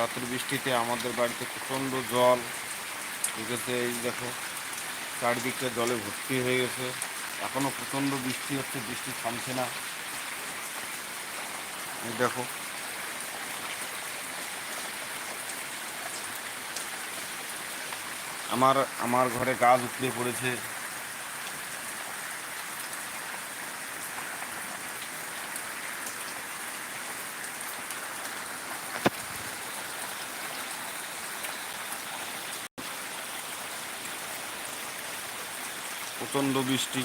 রাতের বৃষ্টিতে আমাদের বাড়িতে প্রচণ্ড জল ঢুকেছে এই দেখো। চারিদিকটা জলে ভর্তি হয়ে গেছে। এখনও প্রচণ্ড বৃষ্টি হচ্ছে, বৃষ্টি থামছে না। এই দেখো। আমার আমার ঘরে গাছ উপড়ে পড়েছে। প্রচণ্ড বৃষ্টি।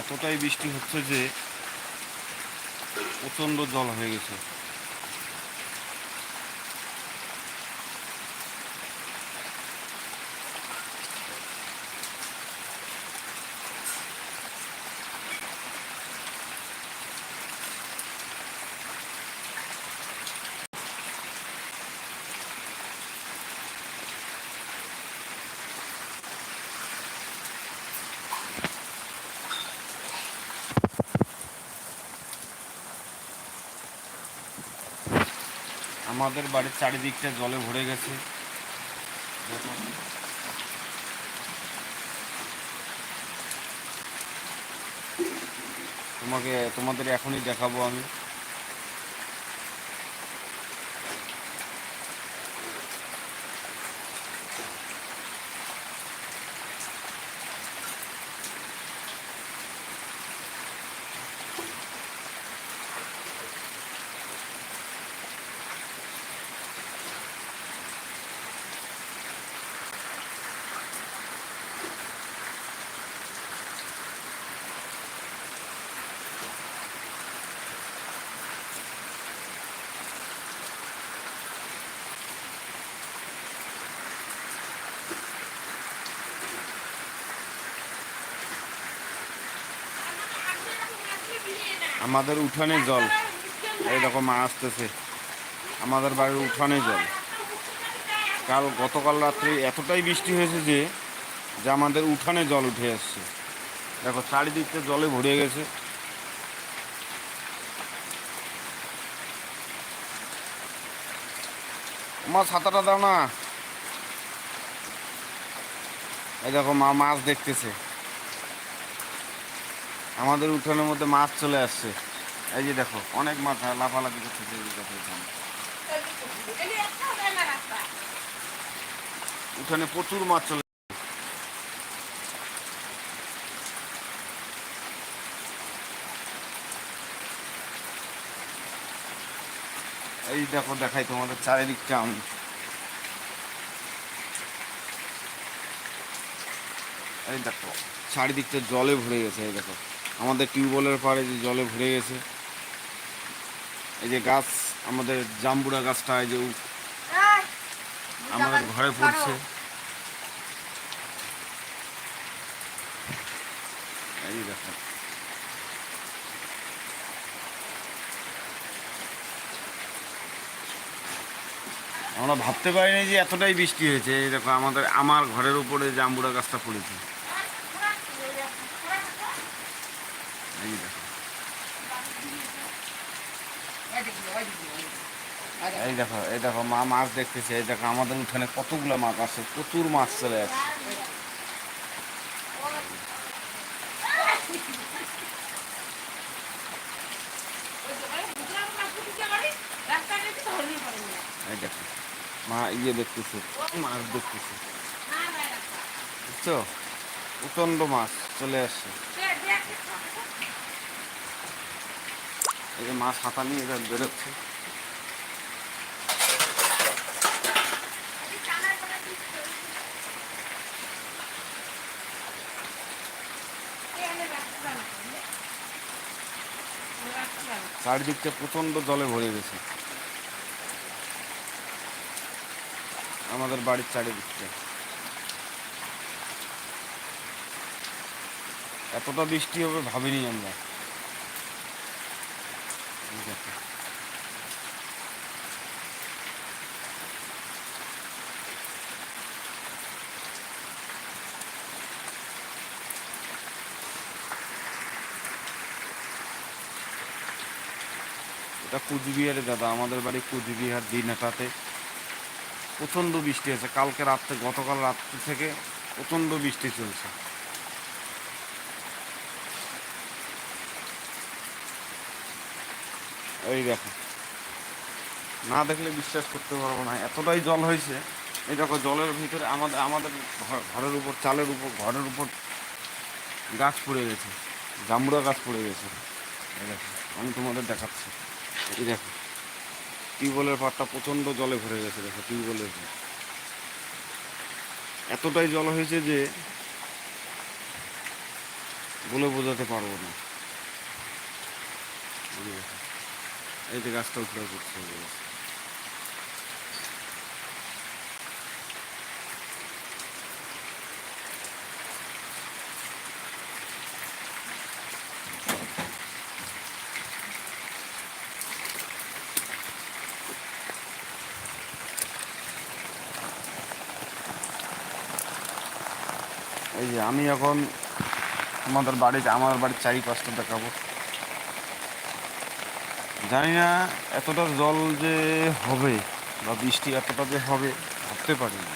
এতটাই বৃষ্টি হচ্ছে যে প্রচণ্ড জল হয়ে গেছে। আমাদের বাড়ির চারিদিকটা জলে ভরে গেছে। তোমাকে তোমাদের এখনই দেখাবো আমি। আমাদের উঠানে জল। এই দেখো, মা আসতেছে। আমাদের বাড়ির উঠানে জল। কাল গতকাল রাত্রে এতটাই বৃষ্টি হয়েছে যে যে আমাদের উঠানে জল উঠে আসছে। দেখো, চারিদিকটা জলে ভরে গেছে। আমার ছাতাটা দাও না। এই দেখো, মা মাছ দেখতেছে। আমাদের উঠানের মধ্যে মাছ চলে আসছে। এই যে দেখো, অনেক মাছ লাফালাফি এখানে। উঠানে প্রচুর মাছ চলে এই দেখো, দেখাই তোমাদের চারিদিকটা আমি। এই দেখো, চারিদিকটা জলে ভরে গেছে, এই দেখো। আমাদের টিউবওয়েলের পাড়ে যে জলে ভরে গেছে। এই যে গাছ, আমাদের জাম্বুরা গাছটা, এই যে আমাদের ঘরে পড়ছে। এই দেখো। আমরা ভাবতে পারিনি যে এতটাই বৃষ্টি হয়েছে। এই দেখো, আমাদের আমার ঘরের উপরে জাম্বুরা গাছটা পড়েছে। এই দেখো। এই দেখো এই দেখো, মা মাছ দেখতেছে। এই দেখো, আমাদের উঠানে কতগুলো মাছ আছে, প্রচুর মাছ চলে আসছে। মা ইয়ে দেখতেছে, মাছ দেখতেছে। বুঝছ? প্রচণ্ড মাছ চলে আসছে। এই মাছ হাতা নিয়ে এবার বেরোচ্ছে। চারিদিকটা প্রচণ্ড জলে ভরে গেছে। আমাদের বাড়ির চারিদিকটা। এতটা বৃষ্টি হবে ভাবিনি আমরা। এটা কুচবিহারে দাদা, আমাদের বাড়ি কুচবিহার দিনহাটাতে প্রচণ্ড বৃষ্টি আছে কালকে রাত্রে, গতকাল রাত্রি থেকে প্রচণ্ড বৃষ্টি চলছে। এই দেখো। না দেখলে বিশ্বাস করতে পারব না, এতটাই জল হয়েছে। এই দেখো, জলের ভিতরে আমাদের আমাদের ঘর- ঘরের উপর, চালের উপর, ঘরের উপর গাছ পড়ে গেছে জামুড়া গাছ পড়ে গেছে। এই দেখো, আমি তোমাদের দেখাচ্ছি। এই দেখো, টিউবওয়েলের পাটটা প্রচণ্ড জলে ভরে গেছে, দেখো, টিউবওয়েলের। এতটাই জল হয়েছে যে বলে বোঝাতে পারব না। এই যে গাছটা। এই যে আমি এখন আমাদের বাড়িতে আমার বাড়ির চারিপাশটা দেখাবো জানি না এতটা জল যে হবে বা বৃষ্টি এতটা যে হবে, ভাবতে পারি না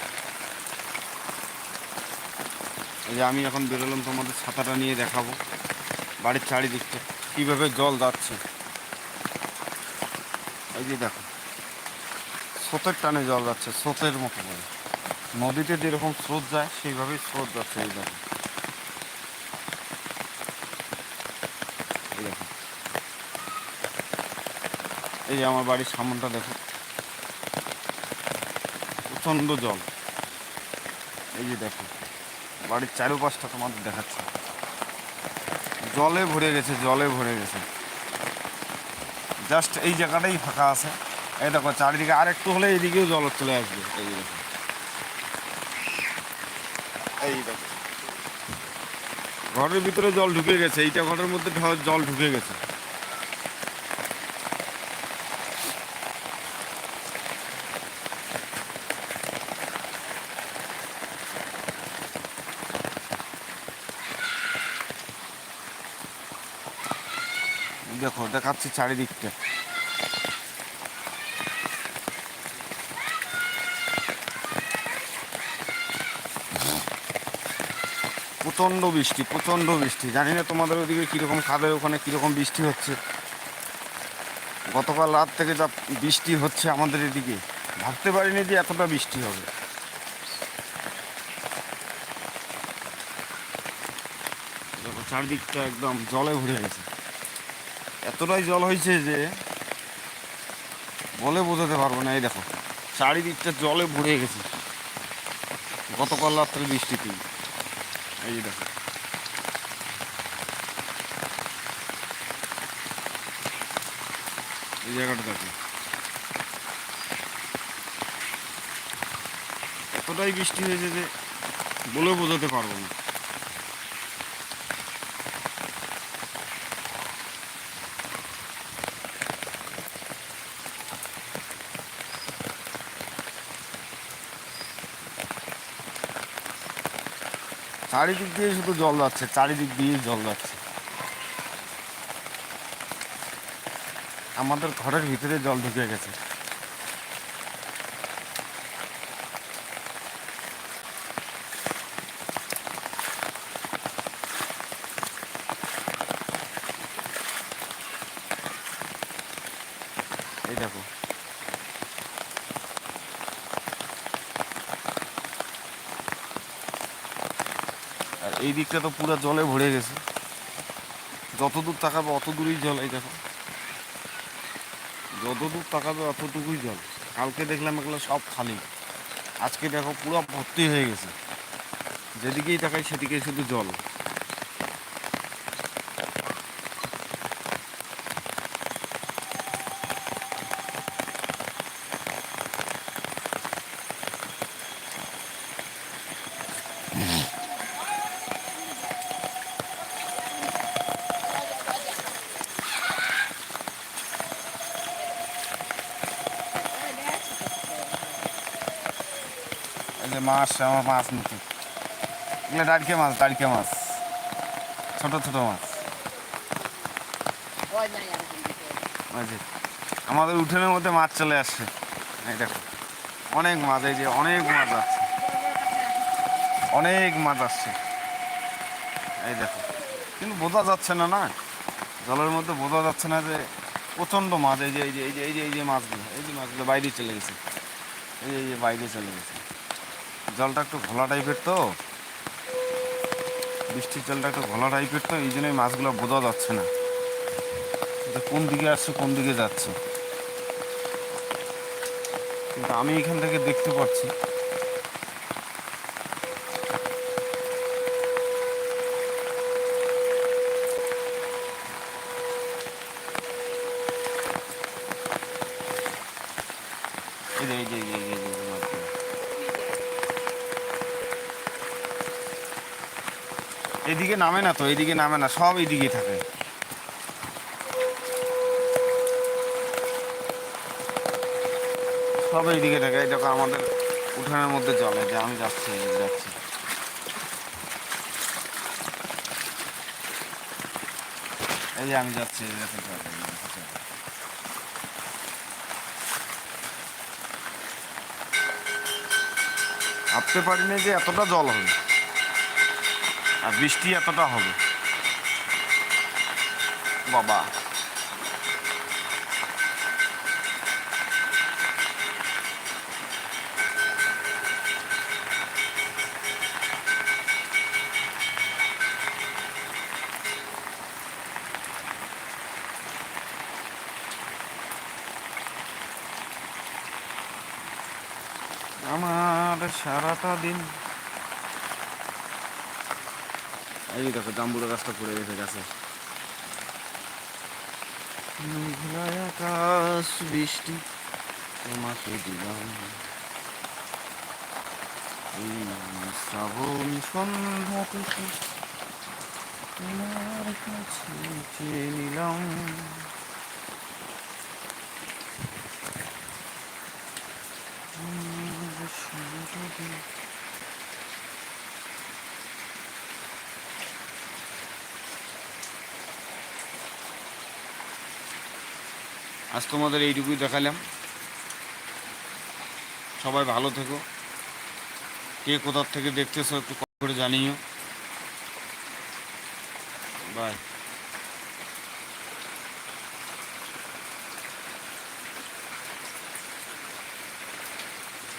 এই যে আমি এখন বেরোলাম, তোমাদের ছাতাটা নিয়ে দেখাবো বাড়ির চারিদিকটা, কীভাবে জল যাচ্ছে। এই যে দেখো, স্রোতের টানে জল যাচ্ছে, স্রোতের মতো করে। নদীতে যেরকম স্রোত যায়, সেইভাবেই স্রোত যাচ্ছে, এই দেখো এই দেখো এই যে আমার বাড়ির সামনটা দেখো। প্রচণ্ড জল। এই যে দেখো, বাড়ির চারপাশটা তোমাদের দেখাচ্ছে। জলে ভরে গেছে, জলে ভরে গেছে। জাস্ট এই জায়গাটাই ফাঁকা আছে। এই দেখো, চারিদিকে আর একটু হলে এইদিকেও জল চলে আসবে। এই দেখো। এই দেখো। ঘরের ভিতরে জল ঢুকে গেছে, এইটা ঘরের মধ্যে জল ঢুকে গেছে। দেখো, দেখাচ্ছি চারিদিকটা প্রচণ্ড বৃষ্টি প্রচণ্ড বৃষ্টি। জানি না তোমাদের ওদিকে কীরকম খাবে ওখানে কীরকম বৃষ্টি হচ্ছে। গতকাল রাত থেকে যা বৃষ্টি হচ্ছে আমাদের এদিকে, ভাবতে পারিনি যে এতটা বৃষ্টি হবে। চারদিকটা একদম জলে ভরে গেছে। এতটাই জল হয়েছে যে বলে বোঝাতে পারব না। এই দেখো, চারিদিকটা জলে ভরে গেছে। গতকাল রাত্রে বৃষ্টিতেই এই দেখো। এই জায়গাটা দেখো। এতটাই বৃষ্টি হয়েছে যে বলে বোঝাতে পারব না। চারিদিক দিয়ে শুধু জল যাচ্ছে, চারিদিক দিয়ে জল যাচ্ছে। আমাদের ঘরের ভিতরে জল ঢুকে গেছে এই দেখো আর এই দিকটা তো পুরো জলে ভরে গেছে। যত দূর তাকাবে অত দূরেই জল, এই দেখো। যত দূর তাকাবে অতটুকুই জল। কালকে দেখলাম এগুলো সব খালি। আজকে দেখো পুরো ভর্তি হয়ে গেছে। যেদিকেই তাকাই সেদিকেই শুধু জল। মাছ আমার মাছ নিতে এগুলো ডাড়কে মাছ ডাড়কে মাছ। ছোট ছোট মাছ। আমাদের উঠোনের মধ্যে মাছ চলে আসছে। এই দেখো, অনেক মাছ, এই যে অনেক মাছ আসছে। অনেক মাছ আসছে। এই দেখো, কিন্তু বোঝা যাচ্ছে না না? জলের মধ্যে বোঝা যাচ্ছে না যে প্রচণ্ড মাছ, এই যে এই যে এই যে এই যে এই যে মাছগুলো, এই যে মাছগুলো বাইরে চলে গেছে। এই যে এই যে বাইরে চলে গেছে। জলটা একটু ঘোলা টাইপের তো। বৃষ্টির জলটা একটু ঘোলা টাইপের তো এই জন্যই মাছগুলো বোঝা যাচ্ছে না। কোন দিকে আসছে কোন দিকে যাচ্ছে। কিন্তু আমি এখান থেকে দেখতে পাচ্ছি। এই যে, এই যে, এই যে, এই যে, এই যে, এই যে মাছগুলো। এদিকে নামে না তো, এদিকে নামে না, সব এদিকে থাকে। সব এইদিকে থাকে। এই দেখো আমাদের উঠানের মধ্যে জল, যে আমি যাচ্ছি যাচ্ছি। এই যে আমি যাচ্ছি। ভাবতে পারিনি যে এতটা জল হবে। আর বৃষ্টি এতটা হবে। বাবা। আমার সারাটা দিন এই দেখো জাম্বুরা গাছটা পড়ে গেছে গাছে। আকাশ, বৃষ্টি। তোমাকে দিলাম। শ্রাবণ সন্ধ্যা তোমার কাছে নিলাম আমার সারাটা দিন আজ তোমাদের এইটুকুই দেখালাম। সবাই ভালো থেকো। কে কোথার থেকে দেখতেছো একটু করে জানিও। বাই।